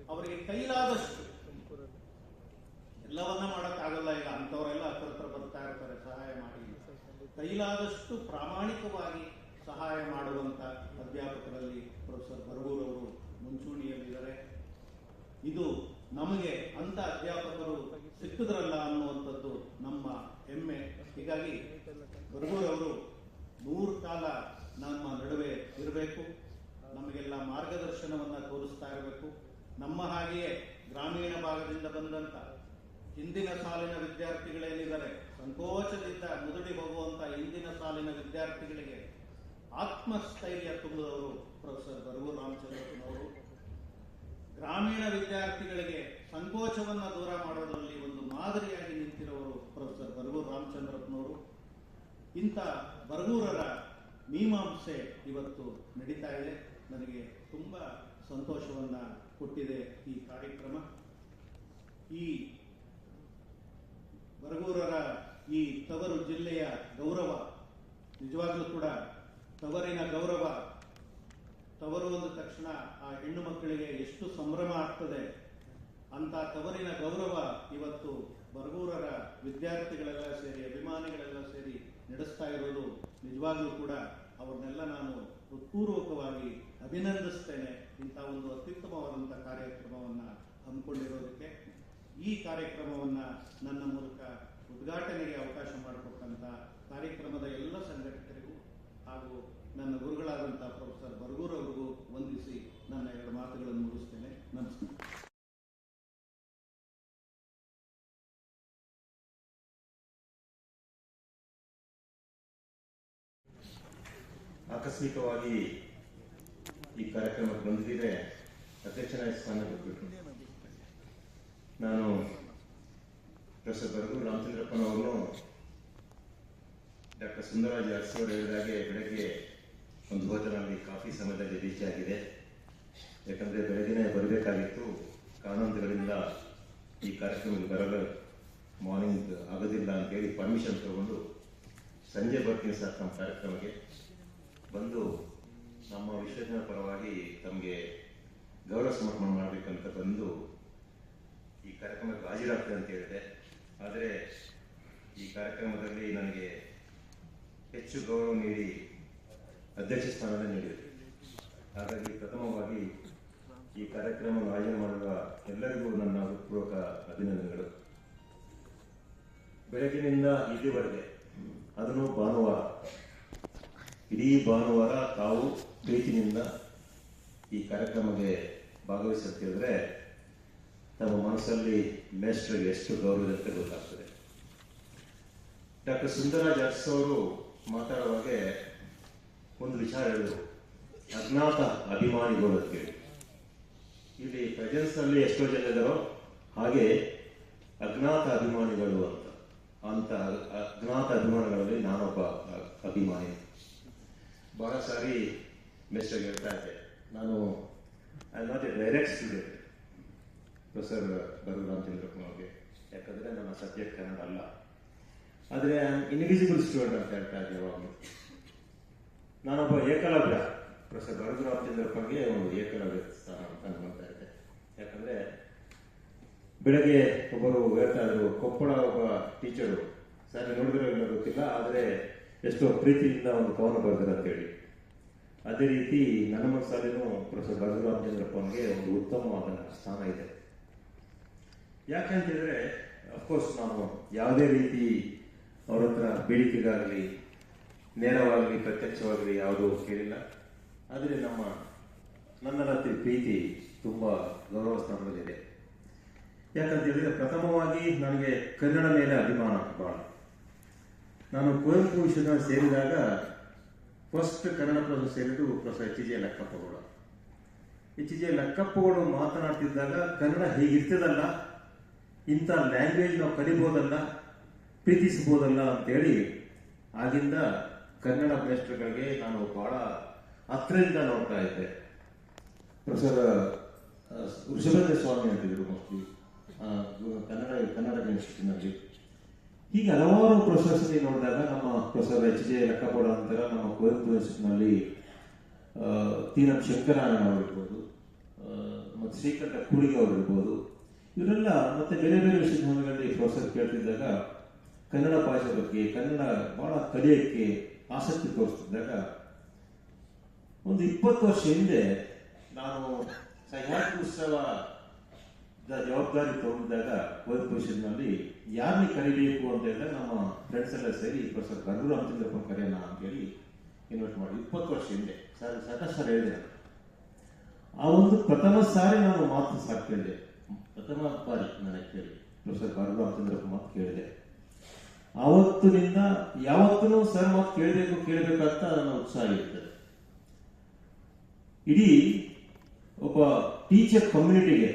A: ಅವರಿಗೆ ಕೈಲಾದಷ್ಟು ಎಲ್ಲವನ್ನ ಮಾಡೋಕ್ಕಾಗಲ್ಲ ಈಗ ಅಂಥವರೆಲ್ಲ ಹತ್ರ ಬರ್ತಾ ಇರ್ತಾರೆ, ಸಹಾಯ ಮಾಡಿ ಕೈಲಾದಷ್ಟು ಪ್ರಾಮಾಣಿಕವಾಗಿ ಸಹಾಯ ಮಾಡುವಂತ ಅಧ್ಯಾಪಕರಲ್ಲಿ ಪ್ರೊಫೆಸರ್ ಬರಗೂರವರು ಮುಂಚೂಣಿಯಲ್ಲಿದ್ದಾರೆ. ಇದು ನಮಗೆ ಅಂತ ಅಧ್ಯಾಪಕರು ಸಿಕ್ಕಿದ್ರಲ್ಲ ಅನ್ನುವಂಥದ್ದು ನಮ್ಮ ಹೆಮ್ಮೆ. ಹೀಗಾಗಿ ಬರಗೂರವರು ನೂರು ಕಾಲ ನಮ್ಮ ನಡುವೆ ಇರಬೇಕು. ನಮಗೆಲ್ಲ ಮಾರ್ಗದರ್ಶನವನ್ನ ತೋರಿಸ್ತಾ ಇರಬೇಕು. ನಮ್ಮ ಹಾಗೆಯೇ ಗ್ರಾಮೀಣ ಭಾಗದಿಂದ ಬಂದಂತ ಹಿಂದಿನ ಸಾಲಿನ ವಿದ್ಯಾರ್ಥಿಗಳೇನಿದ್ದಾರೆ, ಸಂಕೋಚದಿಂದ ಮುದುಡಿ ಹೋಗುವಂತ ಹಿಂದಿನ ಸಾಲಿನ ವಿದ್ಯಾರ್ಥಿಗಳಿಗೆ ಆತ್ಮಸ್ಥೈರ್ಯ ತುಂಬಿದವರು ಪ್ರೊಫೆಸರ್ ಬರಗೂರು ರಾಮಚಂದ್ರಪ್ಪನವರು ಗ್ರಾಮೀಣ ವಿದ್ಯಾರ್ಥಿಗಳಿಗೆ ಸಂಕೋಚವನ್ನು ದೂರ ಮಾಡೋದರಲ್ಲಿ ಒಂದು ಮಾದರಿಯಾಗಿ ನಿಂತಿರುವವರು ಪ್ರೊಫೆಸರ್ ಬರಗೂರ್ ರಾಮಚಂದ್ರಪ್ಪನವರು. ಇಂಥ ಬರಗೂರರ ಮೀಮಾಂಸೆ ಇವತ್ತು ನಡೀತಾ ಇದೆ. ನನಗೆ ತುಂಬಾ ಸಂತೋಷವನ್ನ ಕೊಟ್ಟಿದೆ ಈ ಕಾರ್ಯಕ್ರಮ. ಈ ಬರಗೂರರ ಈ ತವರು ಜಿಲ್ಲೆಯ ಗೌರವ, ನಿಜವಾಗ್ಲೂ ಕೂಡ ತವರಿನ ಗೌರವ, ತವರು ಅಂದ ತಕ್ಷಣ ಆ ಹೆಣ್ಣು ಮಕ್ಕಳಿಗೆ ಎಷ್ಟು ಸಂಭ್ರಮ ಆಗ್ತದೆ ಅಂತ ತವರಿನ ಗೌರವ ಇವತ್ತು ಬರಗೂರರ ವಿದ್ಯಾರ್ಥಿಗಳೆಲ್ಲ ಸೇರಿ, ಅಭಿಮಾನಿಗಳೆಲ್ಲ ಸೇರಿ ನಡೆಸ್ತಾ ಇರೋದು ನಿಜವಾಗ್ಲೂ ಕೂಡ ಅವ್ರನ್ನೆಲ್ಲ ನಾನು ಹೃತ್ಪೂರ್ವಕವಾಗಿ ಅಭಿನಂದಿಸ್ತೇನೆ ಇಂಥ ಒಂದು ಅತ್ಯುತ್ತಮವಾದಂಥ ಕಾರ್ಯಕ್ರಮವನ್ನ ಹಮ್ಮಿಕೊಂಡಿರೋದಕ್ಕೆ. ಈ ಕಾರ್ಯಕ್ರಮವನ್ನು ನನ್ನ ಮೂಲಕ ಉದ್ಘಾಟನೆಗೆ ಅವಕಾಶ ಮಾಡಿಕೊಟ್ಟಂತ ಕಾರ್ಯಕ್ರಮದ ಎಲ್ಲ ಸಂಘಟಕರಿಗೂ ಹಾಗೂ ನನ್ನ ಗುರುಗಳಾದಂಥ ಪ್ರೊಫೆಸರ್ ಬರಗೂರ್ ಅವರಿಗೂ ವಂದಿಸಿ ನನ್ನ ಎರಡು ಮಾತುಗಳನ್ನು ಮುಗಿಸ್ತೇನೆ. ನಮಸ್ಕಾರ.
B: ಆಕಸ್ಮಿಕವಾಗಿ ಈ ಕಾರ್ಯಕ್ರಮಕ್ಕೆ ಬಂದಿದ್ದರೆ ಅಧ್ಯಕ್ಷನಾಗಿ ಸ್ಥಾನ ನಾನು ಪ್ರೊಫೆಸರ್ ಬರಗೂರು ರಾಮಚಂದ್ರಪ್ಪನವರು ಡಾಕ್ಟರ್ ಸುಂದರಾಜ್ ಅರಸಿ ಅವರು ಹೇಳಿದಾಗೆ ಬೆಳಗ್ಗೆ ಒಂದು ಹೋಟೆಲಲ್ಲಿ ಕಾಫಿ ಸಮಯದಲ್ಲಿ ರೀಚ್ ಆಗಿದೆ. ಯಾಕಂದರೆ ಬೆಳಗಿನ ಬರಬೇಕಾಗಿತ್ತು. ಕಾನೂನುಗಳಿಂದ ಈ ಕಾರ್ಯಕ್ರಮಕ್ಕೆ ಬರಲು ಮಾರ್ನಿಂಗ್ ಆಗೋದಿಲ್ಲ ಅಂತೇಳಿ ಪರ್ಮಿಷನ್ ತಗೊಂಡು ಸಂಜೆ ಬರ್ತೀನಿ ಸರ್ ನಮ್ಮ ಕಾರ್ಯಕ್ರಮಕ್ಕೆ. ಬಂದು ನಮ್ಮ ವಿಶ್ಲೇಷಣೆ ಪರವಾಗಿ ತಮಗೆ ಗೌರವ ಸಮರ್ಪಣೆ ಮಾಡಬೇಕಂತ ಬಂದು ಈ ಕಾರ್ಯಕ್ರಮಕ್ಕೆ ಹಾಜರಾಗ್ತದೆ ಅಂತ ಹೇಳಿದೆ. ಆದರೆ ಈ ಕಾರ್ಯಕ್ರಮದಲ್ಲಿ ನನಗೆ ಹೆಚ್ಚು ಗೌರವ ನೀಡಿ ಅಧ್ಯಕ್ಷ ಸ್ಥಾನದ ನೀಡಿದೆ ಹಾಗಾಗಿ ಪ್ರಥಮವಾಗಿ ಈ ಕಾರ್ಯಕ್ರಮವನ್ನು ಆಯೋಜನೆ ಮಾಡುವ ಎಲ್ಲರಿಗೂ ನನ್ನ ಹೃತ್ಪೂರ್ವಕ ಅಭಿನಂದನೆಗಳು. ಬೆಳಗಿನಿಂದ ಇಲ್ಲಿವರೆಗೆ ಅದನ್ನು ಭಾನುವಾರ, ಇಡೀ ಭಾನುವಾರ ತಾವು ಪ್ರೀತಿನಿಂದ ಈ ಕಾರ್ಯಕ್ರಮಕ್ಕೆ ಭಾಗವಹಿಸುತ್ತಿದ್ರೆ ತಮ್ಮ ಮನಸ್ಸಲ್ಲಿ ಮೇಸ್ಟ್ರಿಗೆ ಎಷ್ಟು ಗೌರವ ಅಂತ ಗೊತ್ತಾಗ್ತದೆ. ಡಾಕ್ಟರ್ ಸುಂದರರಾಜ್ ಅರಸ್ ಅವರು ಮಾತಾಡುವಾಗ ಒಂದು ವಿಚಾರ ಹೇಳಿದರು. ಅಜ್ಞಾತ ಅಭಿಮಾನಿಗಳು ಅಂತ ಹೇಳಿ. ಇಲ್ಲಿ ಪ್ರೆಸೆನ್ಸ್ ಅಲ್ಲಿ ಎಷ್ಟೋ ಜನ ಇದ್ದಾರೋ ಹಾಗೆ ಅಜ್ಞಾತ ಅಭಿಮಾನಿಗಳು ಅಂತ. ಅಂತ ಅಜ್ಞಾತ ಅಭಿಮಾನಿಗಳಲ್ಲಿ ನಾನೊಬ್ಬ ಅಭಿಮಾನಿ. ಬಹಳ ಸಾರಿ ಮೆಸ್ಟರ್ ಹೇಳ್ತಾ ಇದ್ದೆ. ನಾನು I not a direct student professor ಬರು ರಾಮಚಂದ್ರಪ್ಪನವ್ರಿಗೆ ಯಾಕಂದ್ರೆ ನನ್ನ ಸಬ್ಜೆಕ್ಟ್ ಕನ್ನಡ ಅಲ್ಲ. ಆದರೆ ಇನ್ವಿಸಿಬಲ್ ಸ್ಟೂಡೆಂಟ್ ಅಂತ ಹೇಳ್ತಾ ಇದ್ದೆ ಯಾವಾಗಲೂ ನಾನೊಬ್ಬ ಏಕಲವ್ಯ. ಪ್ರೊಫೆಸರ್ ಬರದು ರಾಮಚಂದ್ರಪ್ಪನಿಗೆ ಒಂದು ಏಕಲವ್ಯ ಸ್ಥಾನ ಅಂತ ಅನ್ಕೊಂತಾ ಇದ್ದೆ. ಯಾಕಂದ್ರೆ ಬೆಳಗ್ಗೆ ಒಬ್ಬರು ಹೇಳ್ತಾ ಇದ್ರು, ಕೊಪ್ಪಳ ಒಬ್ಬ ಟೀಚರು ಸರ್ ನೋಡಿದ್ರೆ ಗೊತ್ತಿಲ್ಲ, ಆದರೆ ಎಷ್ಟೋ ಪ್ರೀತಿಯಿಂದ ಒಂದು ಕವನ ಅಂತ ಅಂತೇಳಿ ಅದೇ ರೀತಿ ನನ್ನ ಮನಸ್ಸಲ್ಲಿನೂ ಪ್ರೊಫೆಸರ್ ಬರದು ರಾಮಚಂದ್ರಪ್ಪನಿಗೆ ಒಂದು ಉತ್ತಮವಾದ ಸ್ಥಾನ ಇದೆ. ಯಾಕೆ ಅಂತ ಹೇಳಿದ್ರೆ ಅಫ್ಕೋರ್ಸ್ ನಾನು ಯಾವುದೇ ರೀತಿ ಅವ್ರ ಹತ್ರ ಬೇಡಿಕೆಗಾಗಲಿ, ನೇರವಾಗಲಿ, ಪ್ರತ್ಯಕ್ಷವಾಗಲಿ ಯಾವುದೂ ಕೇಳಿಲ್ಲ. ಆದರೆ ನಮ್ಮ, ನನ್ನ ಪ್ರೀತಿ ತುಂಬ ಗೌರವ ಸ್ಥಾನದಲ್ಲಿದೆ. ಯಾಕಂತ ಹೇಳಿದ್ರೆ, ಪ್ರಥಮವಾಗಿ ನನಗೆ ಕನ್ನಡ ಮೇಲೆ ಅಭಿಮಾನ ಬಹಳ. ನಾನು ಕುವೆಂಪು ವಿಶ್ವವಿದ್ಯಾಲಯ ಸೇರಿದಾಗ ಫಸ್ಟ್ ಕನ್ನಡ ಪ್ರೊಫೆಸರ್ ಸೇರಿದ್ದು professor H J Lakkappagowda. H J ಲೆಕ್ಕಪ್ಪಗಳು ಮಾತನಾಡ್ತಿದ್ದಾಗ ಕನ್ನಡ ಹೀಗಿರ್ತದಲ್ಲ ಇಂಥ ಲ್ಯಾಂಗ್ವೇಜ್ ನಾವು ಕಲಿಬೋದಲ್ಲ ಪ್ರೀತಿಸಬಹುದಲ್ಲ ಅಂತೇಳಿ ಆಗಿಂದ ಕನ್ನಡ ಮಿನಿಸ್ಟರ್ಗಳಿಗೆ ನಾನು ಬಹಳ ಹತ್ತಿರದಿಂದ ನೋಡ್ತಾ ಇದ್ದೆ. ಪ್ರೊಫೆಸರ್ ಋಷಭೇಂದ್ರ ಸ್ವಾಮಿ ಅಂತಿದ್ರು ಮೋಸ್ಟ್ಲಿ ಕನ್ನಡ ಕನ್ನಡ ಯೂನಿವರ್ಸಿಟಿನಲ್ಲಿ ಹೀಗೆ ಹಲವಾರು ಪ್ರೊಫೆಸರ್ಸ್ ನೋಡಿದಾಗ ನಮ್ಮ ಪ್ರೊಫೆಸರ್ ಎಚ್ ಜೆ ಲೆಕ್ಕಪಡ ನಂತರ ನಮ್ಮ ಕುವೆಂಪು ಯೂನಿವರ್ಸಿಟಿನಲ್ಲಿ ತೀನಂ ಶಂಕರಾಯಣ ಅವರಿರ್ಬೋದು ಮತ್ತು ಶ್ರೀಕಂಠ ಕೂಡಿಗೆ ಅವರು ಇರ್ಬೋದು. ಇವರೆಲ್ಲ ಮತ್ತೆ ಬೇರೆ ಬೇರೆ ವಿಶ್ವವಿದ್ಯಾಲಯಗಳಲ್ಲಿ ಪ್ರೊಫೆಸರ್ ಕೇಳ್ತಿದ್ದಾಗ ಕನ್ನಡ ಭಾಷೆ ಬಗ್ಗೆ, ಕನ್ನಡ ಬಹಳ ಕಲಿಯಕ್ಕೆ ಆಸಕ್ತಿ ತೋರಿಸ್ತಿದ್ದಾಗ ಒಂದು ಇಪ್ಪತ್ತು ವರ್ಷ ಹಿಂದೆ ನಾನು ಸಹ್ಯಾದ್ರಿ ಉತ್ಸವ ಜವಾಬ್ದಾರಿ ತಗೊಂಡಿದ್ದಾಗ ನಲ್ಲಿ ಯಾರನ್ನ ಕರಿಬೇಕು ಅಂತ ಹೇಳಿದಾಗ ನಮ್ಮ ಫ್ರೆಂಡ್ಸ್ ಎಲ್ಲ ಸೇರಿ ಪ್ರೊಫೆಸರ್ ಗಂಗೂರು ರಾಮಚಂದ್ರಪ್ಪ ಕರೆಯೋಣ ಅಂತೇಳಿ ಇನ್ವೈಟ್ ಮಾಡಿ ಇಪ್ಪತ್ತು ವರ್ಷ ಹಿಂದೆ. ಸರ್ ಸಾಕಷ್ಟು ಸರ್ ಹೇಳಿದೆ ಆ ಒಂದು ಪ್ರಥಮ ಸಾರಿ ನಾನು ಮಾತು ಸಾಕು ಕೇಳಿದೆ ಪ್ರಥಮ ಬಾರಿ ನನಗೆ ಕೇಳಿ ಪ್ರೊಫೆಸರ್ ಗಂಗೂರು ಅಂತಂದ್ರೆ ಮಾತು ಕೇಳಿದೆ. ಅವತ್ತಿನಿಂದ ಯಾವತ್ತೂ ಸರ್ ಮಾತು ಕೇಳಬೇಕು ಕೇಳಬೇಕಂತ ನನ್ನ ಉತ್ಸಾಹ ಇರ್ತದೆ. ಇಡೀ ಒಬ್ಬ ಟೀಚರ್ ಕಮ್ಯುನಿಟಿಗೆ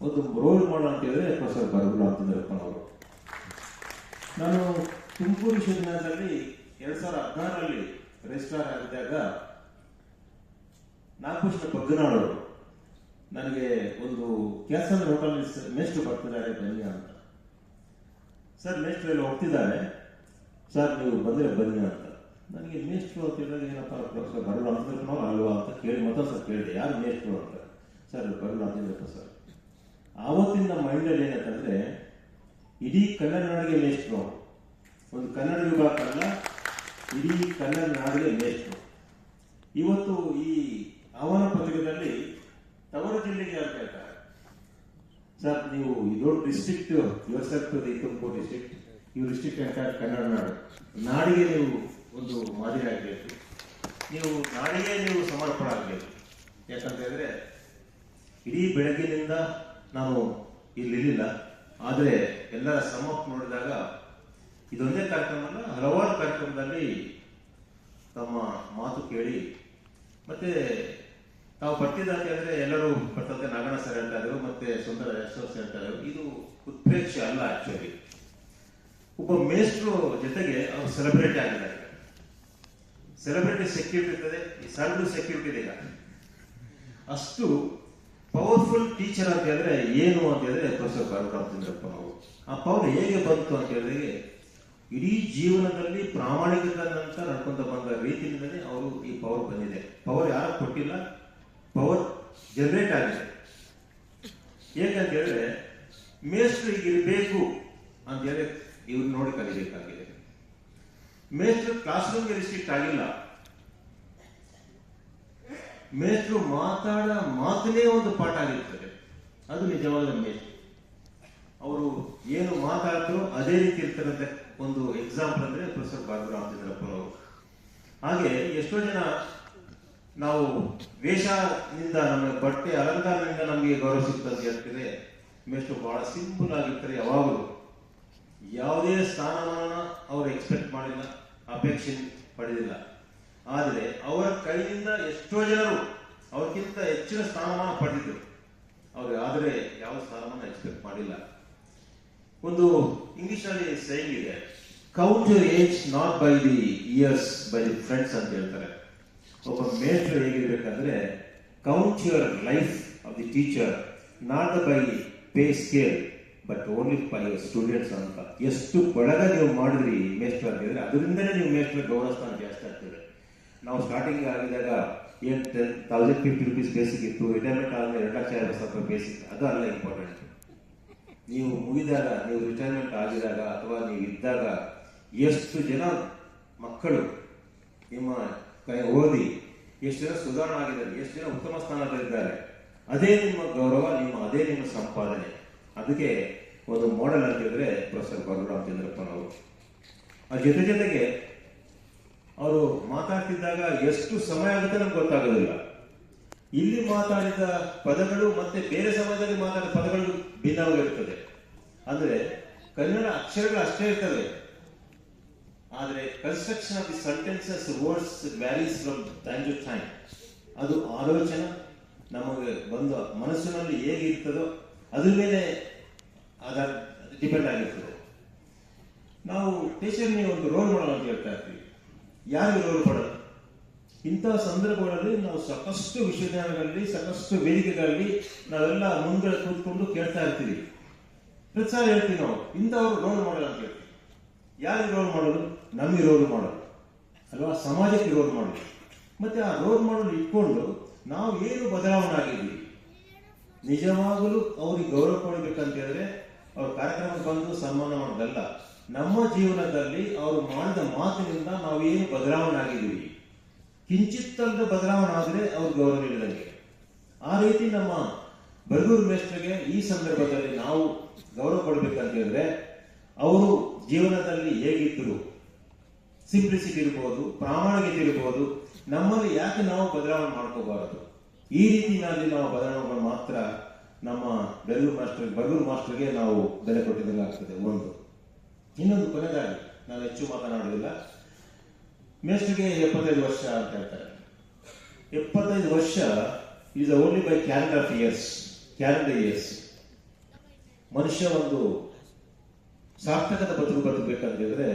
B: ಒಂದು ರೋಲ್ ಮಾಡೋ ಅಂತ ಹೇಳಿದ್ರೆ ಪ್ರೊಫೆಸರ್ ಬರಗುಲ ಅಂತಂದ್ರಪ್ಪನವರು ನಾನು ತುಮಕೂರು ವಿಶ್ವವಿದ್ಯಾಲಯದಲ್ಲಿ ಎರಡ್ ಸಾವಿರದ ಹದಿನಾರರಲ್ಲಿ ರಿಜಿಸ್ಟ್ರಾರ್ ಆಗಿದ್ದಾಗ ನಾಗಭೂಷಣ ಬಗ್ಗನಾಡವರು ನನಗೆ ಒಂದು ಕ್ಯಾಸಂದ್ರ ಹೋಟೆಲ್ ಮೇಸ್ಟ್ರು ಬರ್ತಿದ್ದಾರೆ, ಬನ್ನಿ ಅಂತ. ಸರ್ ಮೇಸ್ಟ್ರು ಎಲ್ಲ ಹೋಗ್ತಿದ್ದಾರೆ. ಸರ್, ನೀವು ಬಂದರೆ ಬನ್ನಿ ಅಂತ. ನನಗೆ ಮೇಸ್ಟ್ರು ಅಂತ ಹೇಳಿದಾಗ ಏನಪ್ಪ ಪ್ರೊಫೆಸರ್ ಬರಲ್ಲ ಅಂತಂದ್ರಪ್ಪ ಅಲ್ವಾ ಅಂತ ಕೇಳಿ ಮತ್ತೊಂದು ಸರ್ ಕೇಳಿದೆ. ಯಾರು ಮೇಸ್ಟ್ರು ಅಂತ? ಸರ್, ಬರಲ್ಲ ಅಂತಂದ್ರಪ್ಪ ಸರ್. ಆವತ್ತಿನ ಮೈಂಡಲ್ಲಿ ಏನಂತಂದ್ರೆ ಇಡೀ ಕನ್ನಡ ನಾಡಿಗೆ ಮೇಸ್ಟ್ರು ಒಂದು ಕನ್ನಡ ವಿಭಾಗ ಅಲ್ಲ, ಇಡೀ ಕನ್ನಡ ನಾಡಿಗೆ ಮೇಸ್ಟ್ರು ಇವತ್ತು ಈ ಆಹ್ವಾನ ಪತ್ರಿಕೆಯಲ್ಲಿ ತವರು ಜಿಲ್ಲೆಗೆ ಅಂತ ಹೇಳ್ತಾರೆ. ಸರ್, ನೀವು ಇದೊಂದು district yourself Tumakuru district ಇವ್ ಡಿಸ್ಟ್ರಿಕ್ಟ್ ಅಂತ ಕನ್ನಡ ನಾಡು. ನಾಡಿಗೆ ನೀವು ಒಂದು ಮಾದರಿ ಆಗಬೇಕು. ನೀವು ನಾಡಿಗೆ ನೀವು ಸಮರ್ಪಣ ಆಗಬೇಕು. ಯಾಕಂತ ಹೇಳಿದ್ರೆ, ಇಡೀ ಬೆಳಗ್ಗಿನಿಂದ ನಾನು ಇಲ್ಲಿರಲಿಲ್ಲ ಆದರೆ ಎಲ್ಲರ ಸಮ್ಮಪ್ ನೋಡಿದಾಗ ಇದೊಂದೇ ಕಾರ್ಯಕ್ರಮ ಅಲ್ಲ ಹಲವಾರು ಕಾರ್ಯಕ್ರಮದಲ್ಲಿ ತಮ್ಮ ಮಾತು ಕೇಳಿ, ಮತ್ತೆ ತಾವು ಬರ್ತಿದ್ದ ಅಂತ ಹೇಳಿದ್ರೆ ಎಲ್ಲರೂ ಪಟ್ಟಂತೆ ನಾಗಣ್ಣ ಸರ್ ಹೇಳ್ತಾ ಇದ್ರು ಮತ್ತೆ ಸುಂದರ ಯಶೋಸ್ ಹೇಳ್ತಾ ಇದ್ರು ಇದು ಉತ್ಪ್ರೇಕ್ಷೆ ಅಲ್ಲ ಆಕ್ಚುಲಿ ಒಬ್ಬ ಮೇಸ್ಟ್ರು ಜೊತೆಗೆ ಅವ್ರು ಸೆಲೆಬ್ರಿಟಿ ಆಗಿದ್ದಾರೆ. ಸೆಲೆಬ್ರಿಟಿ ಸೆಕ್ಯೂರಿಟಿ ಇರ್ತದೆ, ಈ ಸರ್ದು ಸೆಕ್ಯೂರಿಟಿ ಇದೆ ಅಷ್ಟು ಪವರ್ಫುಲ್ ಟೀಚರ್ ಅಂತ ಹೇಳಿದ್ರೆ ಏನು ಅಂತ ಹೇಳಿದ್ರೆ ಪ್ರೊಫೆಸರ್ ರಾಮಚಂದ್ರಪ್ಪ ನಾವು ಆ ಪವರ್ ಹೇಗೆ ಬಂತು ಅಂತ ಹೇಳಿದ್ರೆ, ಇಡೀ ಜೀವನದಲ್ಲಿ ಪ್ರಾಮಾಣಿಕತೆ ನಂತರ ನಡ್ಕೊಂತ ಬಂದ ರೀತಿಯಿಂದಲೇ ಅವರು ಈ ಪವರ್ ಬಂದಿದೆ. ಪವರ್ ಯಾರು ಕೊಟ್ಟಿಲ್ಲ ಪವರ್ ಜನರೇಟ್ ಆಗಿದೆ. ಏಕಂತ ಹೇಳಿದ್ರೆ ಮೇಸ್ಟ್ರು ಇರಬೇಕು ಅಂತ ಹೇಳಿ ಇವ್ರು ನೋಡಿ ಕಲಿಬೇಕಾಗಿದೆ. ಮೇಸ್ಟ್ರು ಕ್ಲಾಸ್ ರೂಮ್ಗೆ ರಿಸ್ಟ್ರಿಕ್ಟ್ ಆಗಿಲ್ಲ. ಮೇಸ್ಟ್ರು ಮಾತಾಡ ಮಾತನೇ ಒಂದು ಪಾಠ ಆಗಿರ್ತದೆ. ಅದು ನಿಜವಾದ ಮೇಸ್ಟ್ರು ಅವರು ಏನು ಮಾತಾಡಿದ್ರು ಅದೇ ರೀತಿ ಇರ್ತಾರಂತೆ ಒಂದು ಎಕ್ಸಾಂಪಲ್ ಅಂದ್ರೆ ಪ್ರೊಫೆಸರ್ ಬಾಬು ರಾಮಚಂದ್ರಪ್ಪನವರು ಹಾಗೆ ಎಷ್ಟೋ ಜನ ನಾವು ವೇಷದಿಂದ ನಮ್ಮ ಬಟ್ಟೆ ಅಲಂಕಾರದಿಂದ ನಮಗೆ ಗೌರವ ಸಿಗ್ತದೆ ಅಂತ ಹೇಳ್ತಿದ್ರೆ ಮೇಷ್ಟ್ರು ಬಹಳ ಸಿಂಪಲ್ ಆಗಿರ್ತಾರೆ ಯಾವಾಗಲೂ. ಯಾವುದೇ ಸ್ಥಾನಮಾನ ಅವರು ಎಕ್ಸ್ಪೆಕ್ಟ್ ಮಾಡಿಲ್ಲ, ಅಪೇಕ್ಷೆ ಪಡೆದಿಲ್ಲ. ಆದರೆ ಅವರ ಕೈಯಿಂದ ಎಷ್ಟೋ ಜನರು ಅವ್ರಿಗಿಂತ ಹೆಚ್ಚಿನ ಸ್ಥಾನಮಾನ ಪಡೆದಿದ್ರು ಅವರು ಆದರೆ ಯಾವ ಸ್ಥಾನಮಾನ ಎಕ್ಸ್ಪೆಕ್ಟ್ ಮಾಡಿಲ್ಲ. ಒಂದು ಇಂಗ್ಲಿಷ್ ಅಲ್ಲಿ ಸೇಯಿಂಗ್ ಇದೆ count age not by the years by the friends ಅಂತ ಹೇಳ್ತಾರೆ. ಒಬ್ಬ ಮೇಷ್ಟ್ರು ಹೇಗಿರ್ಬೇಕಂದ್ರೆ count your life of the teacher not by pay scale but only by students ಅಂತ. ಎಷ್ಟು ಬಳಗ ನೀವು ಮಾಡಿದ್ರಿ ಮೇಸ್ಟರ್ ಆಗಿದ್ರೆ ಅದರಿಂದನೇ ನೀವು ಮೇಸ್ಟರ್ ಗೌರವ ಸ್ಥಾನ ಜಾಸ್ತಿ ಆಗ್ತದೆ. ನಾವು ಸ್ಟಾರ್ಟಿಂಗ್ ಆಗಿದಾಗ ಏನ್ ten thousand fifty rupees basic ಇತ್ತು ರಿಟೈರ್ಮೆಂಟ್ ಆದ್ಮೇಲೆ ಎರಡು ಲಕ್ಷ ಐವತ್ತು ಸಾವಿರ ಬೇಸಿಕ್ ಅದು ಅಲ್ಲ ಇಂಪಾರ್ಟೆಂಟ್ ನೀವು ಮುಗಿದಾಗ, ನೀವು ರಿಟೈರ್ಮೆಂಟ್ ಆಗಿದಾಗ ಅಥವಾ ನೀವು ಇದ್ದಾಗ ಎಷ್ಟು ಜನ ಮಕ್ಕಳು ನಿಮ್ಮ ಓದಿ, ಎಷ್ಟು ಜನ ಸುಧಾರಣೆ ಆಗಿದ್ದಾರೆ ಎಷ್ಟು ಜನ ಉತ್ತಮ ಸ್ಥಾನದಲ್ಲಿದ್ದಾರೆ, ಅದೇ ನಿಮ್ಮ ಗೌರವ, ನಿಮ್ಮ, ಅದೇ ನಿಮ್ಮ ಸಂಪಾದನೆ. ಅದಕ್ಕೆ ಒಂದು ಮಾಡೆಲ್ ಅಂತ ಹೇಳಿದ್ರೆ ಪ್ರೊಫೆಸರ್ ಬರರಾಮಚಂದ್ರಪ್ಪನವರು ಆ ಜೊತೆ ಜೊತೆಗೆ ಅವರು ಮಾತಾಡ್ತಿದ್ದಾಗ ಎಷ್ಟು ಸಮಯ ಆಗುತ್ತೆ ನಮ್ಗೆ ಗೊತ್ತಾಗೋದಿಲ್ಲ. ಇಲ್ಲಿ ಮಾತಾಡಿದ ಪದಗಳು ಮತ್ತೆ ಬೇರೆ ಸಮಯದಲ್ಲಿ ಮಾತಾಡಿದ ಪದಗಳು ಭಿನ್ನವಾಗಿರ್ತದೆ. ಅಂದ್ರೆ ಕನ್ನಡ ಅಕ್ಷರಗಳು ಅಷ್ಟೇ ಇರ್ತವೆ. ಆದರೆ construction of the sentences words varies from time to time ಅದು ಆಲೋಚನೆ, ನಮಗೆ ಬಂದ ಮನಸ್ಸಿನಲ್ಲಿ ಹೇಗಿರ್ತದೋ ಅದ್ರ ಮೇಲೆ ಅದ ಡಿಪೆಂಡ್ ಆಗಿರ್ತದೆ. ನಾವು ಟೀಚರ್ಗೆ ಒಂದು ರೋಲ್ ಮಾಡಲ್ ಅಂತ ಹೇಳ್ತಾ ಇರ್ತೀವಿ. ಯಾರಿಗೆ ರೋಲ್ ಮಾಡಲ್ ಇಂತಹ ಸಂದರ್ಭಗಳಲ್ಲಿ ನಾವು ಸಾಕಷ್ಟು ವಿಶ್ವವಿದ್ಯಾಲಯಗಳಲ್ಲಿ, ಸಾಕಷ್ಟು ವೇದಿಕೆಗಳಲ್ಲಿ ನಾವೆಲ್ಲ ಮುಂದೆ ಕೂತ್ಕೊಂಡು ಕೇಳ್ತಾ ಇರ್ತೀವಿ. ಪ್ರತಿ ಸಾರಿ ಹೇಳ್ತೀವಿ ನಾವು. ಇಂಥವ್ರು ರೋಲ್ ಮಾಡಲ್ ಅಂತ ಹೇಳ್ತೀವಿ. ಯಾರಿಗೆ ರೋಲ್ ಮಾಡೋದು? ನಮಗೆ ರೋಲ್ ಮಾಡೋದು. ಅಲ್ವಾ? ಸಮಾಜಕ್ಕೆ ರೋಲ್ ಮಾಡೋದು. ಮತ್ತೆ ಆ ರೋಲ್ ಮಾಡಲ್ ಇಟ್ಕೊಂಡು ನಾವು ಏನು ಬದಲಾವಣೆ ಆಗಿದ್ದೀವಿ ನಿಜವಾಗಲೂ ಅವ್ರಿಗೆ ಗೌರವ ಕೊಡಬೇಕಂತ ಹೇಳಿದ್ರೆ ಅವ್ರ ಕಾರ್ಯಕ್ರಮಕ್ಕೆ ಬಂದು ಸನ್ಮಾನ ಮಾಡೋದಲ್ಲ. ನಮ್ಮ ಜೀವನದಲ್ಲಿ ಅವರು ಮಾಡಿದ ಮಾತಿನಿಂದ ನಾವು ಏನು ಬದಲಾವಣೆ ಆಗಿದ್ದೀವಿ ಕಿಂಚಿತ್ತಲ್ಲದ ಬದಲಾವಣೆ ಆದರೆ ಅವ್ರು ಗೌರವ ನೀಡಿದಂಗೆ. ಆ ರೀತಿ ನಮ್ಮ ಬರಗೂರು ಮೇಷ್ಟ್ರಿಗೆ ಈ ಸಂದರ್ಭದಲ್ಲಿ ನಾವು ಗೌರವ ಕೊಡಬೇಕಂತ ಹೇಳಿದ್ರೆ ಅವರು ಜೀವನದಲ್ಲಿ ಹೇಗಿದ್ದರು ಸಿಂಪ್ಲಿಸಿಟಿ ಇರ್ಬೋದು, ಪ್ರಾಮಾಣಿಕತೆ ಇರ್ಬೋದು, ನಮ್ಮಲ್ಲಿ ಯಾಕೆ ನಾವು ಬದಲಾವಣೆ ಮಾಡ್ಕೋಬಾರದು? ಈ ರೀತಿಯಲ್ಲಿ ನಾವು ಬದಲಾವಣೆ ಮಾತ್ರ ನಮ್ಮ ಬೆಲ್ಲೂರು ಮಾಸ್ಟರ್ ಬರಗೂರು ಮಾಸ್ಟರ್ಗೆ ನಾವು ಬೆಲೆ ಕೊಟ್ಟಿದ್ದಾಗ್ತದೆ ಆಗ್ತದೆ, ಒಂದು. ಇನ್ನೊಂದು ಕೊನೆಗಾಗಿ ನಾನು ಹೆಚ್ಚು ಮಾತನಾಡುವುದಿಲ್ಲ. ಮೇಸ್ಟ್ರಿಗೆ ಎಪ್ಪತ್ತೈದು ವರ್ಷ ಅಂತ ಹೇಳ್ತಾರೆ. ಎಪ್ಪತ್ತೈದು ವರ್ಷ is only by calendar of years calendar years ಮನುಷ್ಯ ಒಂದು ಸಾರ್ಥಕದ ಬದುಕು ಬದುಕಬೇಕಂತ ಹೇಳಿದ್ರೆ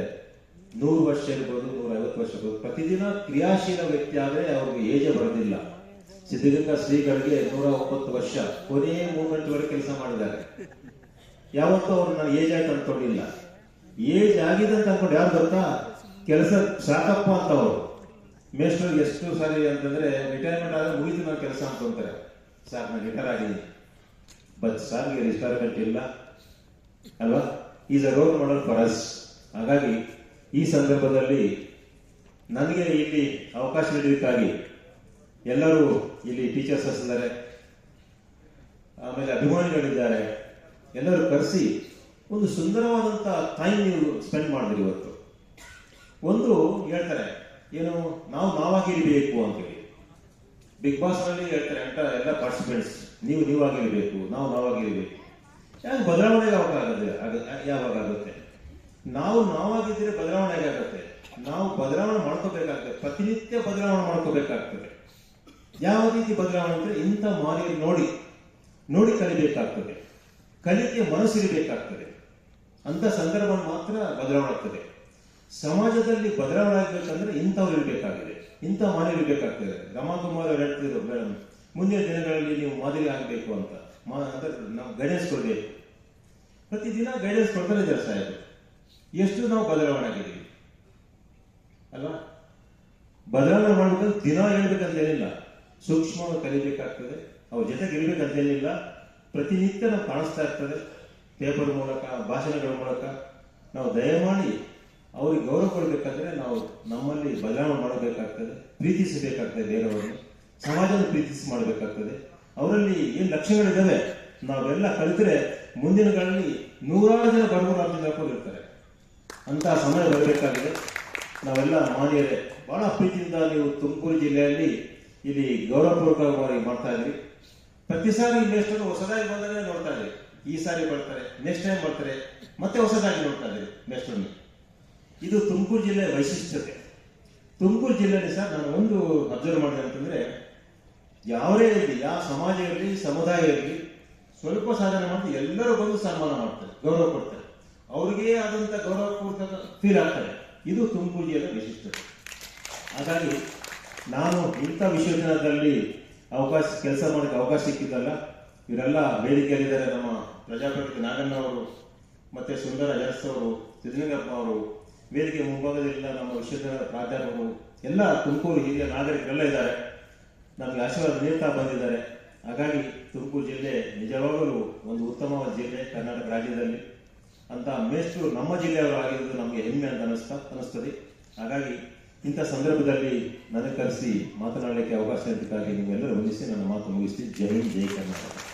B: ನೂರು ವರ್ಷ ಇರ್ಬೋದು ನೂರ ಐವತ್ತು ವರ್ಷ ಇರ್ಬೋದು ಪ್ರತಿದಿನ ಕ್ರಿಯಾಶೀಲ ವ್ಯಕ್ತಿ ಆದ್ರೆ ಅವ್ರಿಗೆ ಏಜೆ ಬರೋದಿಲ್ಲ. ಸಿದ್ಧಗಂಗಾ ಶ್ರೀಗಳಿಗೆ ನೂರ ಒಂಬತ್ತು ವರ್ಷ, ಕೊನೆಯ ಮೂಮೆಂಟ್ ವರೆಗೆ ಕೆಲಸ ಮಾಡಿದ್ದಾರೆ. ಯಾವತ್ತೂ ಅವ್ರು ಏಜ್ ಆಯ್ತು ಅನ್ಕೊಂಡಿಲ್ಲ ಏಜ್ ಆಗಿದೆ ಅಂತ ಅನ್ಕೊಂಡು ಯಾರು ಗೊತ್ತಾ? ಕೆಲಸ ಸಾಕಪ್ಪ ಅಂತ ಅವರು. ಮೇಸ್ಟರ್ ಎಷ್ಟು ಸಾರಿ ಅಂತಂದ್ರೆ ರಿಟೈರ್ಮೆಂಟ್ ಆದ್ರೆ ಮುಗಿತು ನಾವು ಕೆಲಸ ಅನ್ಕೊಂತಾರೆ ಸರ್ ನಾನು ರಿಟೈರ್ ಆಗಿದ್ದೀನಿ. ಬಟ್ ಸಾರ್ಗೆ ರಿಟೈರ್ಮೆಂಟ್ ಇಲ್ಲ. ಅಲ್ವಾ? Is a role model for us ಹಾಗಾಗಿ ಈ ಸಂದರ್ಭದಲ್ಲಿ ನನಗೆ ಇಲ್ಲಿ ಅವಕಾಶ ನೀಡಲಿಕ್ಕಾಗಿ ಎಲ್ಲರೂ ಇಲ್ಲಿ ಟೀಚರ್ಸ್ ಇದ್ದಾರೆ ಆಮೇಲೆ ಅಭಿಮಾನಿಗಳಿದ್ದಾರೆ, ಎಲ್ಲರೂ ಕರೆಸಿ ಒಂದು ಸುಂದರವಾದಂತ ಟೈಮ್ ನೀವು ಸ್ಪೆಂಡ್ ಮಾಡಿದ್ರಿ ಇವತ್ತು. ಒಂದು ಹೇಳ್ತಾರೆ, ಏನು ನಾವು ನಾವಾಗಿರಬೇಕು ಅಂತೇಳಿ. ಬಿಗ್ ಬಾಸ್ನಲ್ಲಿ ಹೇಳ್ತಾರೆ ಅಂತ ಎಲ್ಲ ಪಾರ್ಟಿಸಿಪೆಂಟ್ಸ್ ನೀವು ನೀವಾಗಿರಬೇಕು, ನಾವು ನಾವಾಗಿರಬೇಕು. ಯಾಕೆ ಬದಲಾವಣೆ ಯಾವಾಗ ಆಗುತ್ತೆ? ಆಗ- ಯಾವಾಗ ಆಗುತ್ತೆ? ನಾವು ನಾವಾಗಿದ್ದರೆ ಬದಲಾವಣೆ ಆಗುತ್ತೆ. ನಾವು ಬದಲಾವಣೆ ಮಾಡ್ಕೋಬೇಕಾಗ್ತದೆ. ಪ್ರತಿನಿತ್ಯ ಬದಲಾವಣೆ ಮಾಡ್ಕೋಬೇಕಾಗ್ತದೆ. ಯಾವ ರೀತಿ ಬದಲಾವಣೆ ಅಂದ್ರೆ ಇಂಥ ಮಾರಿ ನೋಡಿ ನೋಡಿ ಕಲಿಬೇಕಾಗ್ತದೆ. ಕಲಿಕೆ ಮನಸ್ಸಿರಬೇಕಾಗ್ತದೆ. ಅಂತ ಸಂದರ್ಭ ಮಾತ್ರ ಬದಲಾವಣೆ ಆಗ್ತದೆ. ಸಮಾಜದಲ್ಲಿ ಬದಲಾವಣೆ ಆಗ್ಬೇಕಂದ್ರೆ ಇಂಥವ್ರು ಇರಬೇಕಾಗಿದೆ. ಇಂಥ ಮಾದರಿ ಇರಬೇಕಾಗ್ತದೆ. ರಮಾಕುಮಾರ್ ಹೇಳ್ತಿದ್ರು, ಮೇಡಮ್, ಮುಂದಿನ ದಿನಗಳಲ್ಲಿ ನೀವು ಮಾದರಿ ಆಗಬೇಕು ಅಂತ. ನಾವು ಗೈಡೆನ್ಸ್ ಕೊಡಬೇಕು ಪ್ರತಿದಿನ ಗೈಡೆನ್ಸ್ ಕೊಡ್ತಾರೆ ಇದ್ದಾರೆ ಸಾಹೇಬರು ಎಷ್ಟು ನಾವು ಬದಲಾವಣೆ ಆಗಿದ್ದೀವಿ. ಅಲ್ವಾ? ಬದಲಾವಣೆ ಮಾಡ್ಬೇಕಂದ್ರೆ ದಿನ ಹೇಳ್ಬೇಕಂತ ಏನಿಲ್ಲ. ಸೂಕ್ಷ್ಮವಾಗಿ ಕಲಿಬೇಕಾಗ್ತದೆ. ಅವ್ರ ಜೊತೆಗೆ ಇರ್ಬೇಕಂತ ಏನಿಲ್ಲ. ಪ್ರತಿನಿತ್ಯ ನಾವು ಕಾಣಿಸ್ತಾ ಇರ್ತದೆ. ಪೇಪರ್ ಮೂಲಕ, ಭಾಷಣಗಳ ಮೂಲಕ. ನಾವು ದಯಮಾಡಿ ಅವ್ರಿಗೆ ಗೌರವ ಕೊಡಬೇಕಂದ್ರೆ ನಾವು ನಮ್ಮಲ್ಲಿ ಬದಲಾವಣೆ ಮಾಡಬೇಕಾಗ್ತದೆ. ಪ್ರೀತಿಸಬೇಕಾಗ್ತದೆ ಬೇರೆಯವರನ್ನು. ಸಮಾಜನ ಪ್ರೀತಿಸಿ ಮಾಡಬೇಕಾಗ್ತದೆ. ಅವರಲ್ಲಿ ಏನ್ ಲಕ್ಷಣಗಳಿದ್ದಾವೆ? ನಾವೆಲ್ಲ ಕಲಿತರೆ ಮುಂದಿನಗಳಲ್ಲಿ ನೂರಾರು ಜನ ಬಡವರು ರಾಜ್ಯದಲ್ಲಿ ಇರ್ತಾರೆ ಅಂತ ಸಮಯ ಬರಬೇಕಾಗಿದೆ. ನಾವೆಲ್ಲ ಮಾನ್ಯರೇ, ಬಹಳ ಪ್ರೀತಿಯಿಂದ ನೀವು ತುಮಕೂರು ಜಿಲ್ಲೆಯಲ್ಲಿ ಇಲ್ಲಿ ಗೌರವಪೂರ್ವಕವಾಗಿ ಮಾಡ್ತಾ ಇದ್ರಿ. ಪ್ರತಿ ಸಾರಿ ಇನ್ವೆಸ್ಟರ್ ಹೊಸದಾಗಿ ಬಂದರೆ ನೋಡ್ತಾ ಇದ್ರಿ. ಈ ಸಾರಿ ಬರ್ತಾರೆ ನೆಕ್ಸ್ಟ್ ಟೈಮ್ ಬರ್ತಾರೆ, ಮತ್ತೆ ಹೊಸದಾಗಿ ನೋಡ್ತಾ ಇದ್ವಿ ಮೇಸ್ಟ್ರನ್ನು ಇದು ತುಮಕೂರು ಜಿಲ್ಲೆಯ ವೈಶಿಷ್ಟ್ಯತೆ. ತುಮಕೂರು ಜಿಲ್ಲೆಯಲ್ಲಿ ಸರ್ ನಾನು ಒಂದು ಅಬ್ಸರ್ವ್ ಮಾಡಿದೆ ಅಂತಂದ್ರೆ ಯಾವೇ ಇರಲಿ ಯಾವ ಸಮಾಜ ಇರಲಿ ಸಮುದಾಯ ಇರಲಿ ಸ್ವಲ್ಪ ಸಾಧನೆ ಮಾಡಿ ಎಲ್ಲರೂ ಬಂದು ಸನ್ಮಾನ ಮಾಡ್ತಾರೆ, ಗೌರವ ಕೊಡ್ತಾರೆ. ಅವ್ರಿಗೆ ಆದಂತ ಗೌರವ ಕೊಡ್ತಾರೆ ಫೀಲ್ ಆಗ್ತಾರೆ ಇದು ತುಮಕೂರು ಜಿಲ್ಲೆಯ ವೈಶಿಷ್ಟ್ಯತೆ ಹಾಗಾಗಿ ನಾನು ಇಂಥ ವಿಶ್ವವಿದ್ಯಾಲಯದಲ್ಲಿ ಅವಕಾಶ, ಕೆಲಸ ಮಾಡೋಕ್ಕೆ ಅವಕಾಶ ಸಿಕ್ಕಿದ್ದಲ್ಲ, ಇವರೆಲ್ಲ ಬೇಡಿಕೆಯಲ್ಲಿದ್ದಾರೆ ನಮ್ಮ ಪ್ರಜಾಪ್ರತಿ ನಾಗಣ್ಣ ಅವರು, ಮತ್ತೆ ಸುಂದರ ಎಸ್ ಅವರು, ಸಿದ್ದಲಿಂಗಪ್ಪ ಅವರು, ವೇದಿಕೆ ಮುಂಭಾಗದಲ್ಲಿ ನಮ್ಮ ವಿಶ್ವವಿದ್ಯಾಲಯದ ಪ್ರಾಧ್ಯಾಪಕರು, ಎಲ್ಲ ತುಮಕೂರು ಹಿರಿಯ ನಾಗರಿಕರೆಲ್ಲ ಇದ್ದಾರೆ. ನಮಗೆ ಆಶೀರ್ವಾದ ನೀಡ್ತಾ ಬಂದಿದ್ದಾರೆ. ಹಾಗಾಗಿ ತುಮಕೂರು ಜಿಲ್ಲೆ ನಿಜವಾಗಲೂ ಒಂದು ಉತ್ತಮವಾದ ಜಿಲ್ಲೆ ಕರ್ನಾಟಕ ರಾಜ್ಯದಲ್ಲಿ. ಅಂತ ಮೇಷ್ಟ್ರು ನಮ್ಮ ಜಿಲ್ಲೆಯವರು ಆಗಿರೋದು ನಮಗೆ ಹೆಮ್ಮೆ ಅಂತ ಅನಿಸ್ತಾ ಅನಿಸ್ತದೆ ಹಾಗಾಗಿ ಇಂಥ ಸಂದರ್ಭದಲ್ಲಿ ನನಗೆ ಕರೆಸಿ ಮಾತನಾಡಲಿಕ್ಕೆ ಅವಕಾಶ ಇದ್ದಕ್ಕಾಗಿ ನೀವೆಲ್ಲರೂ ವಂದಿಸಿ ನನ್ನ ಮಾತು ಮುಗಿಸಿ ಜೈ ಹಿಂದ್, ಜೈ ಕರ್ನಾಟಕ.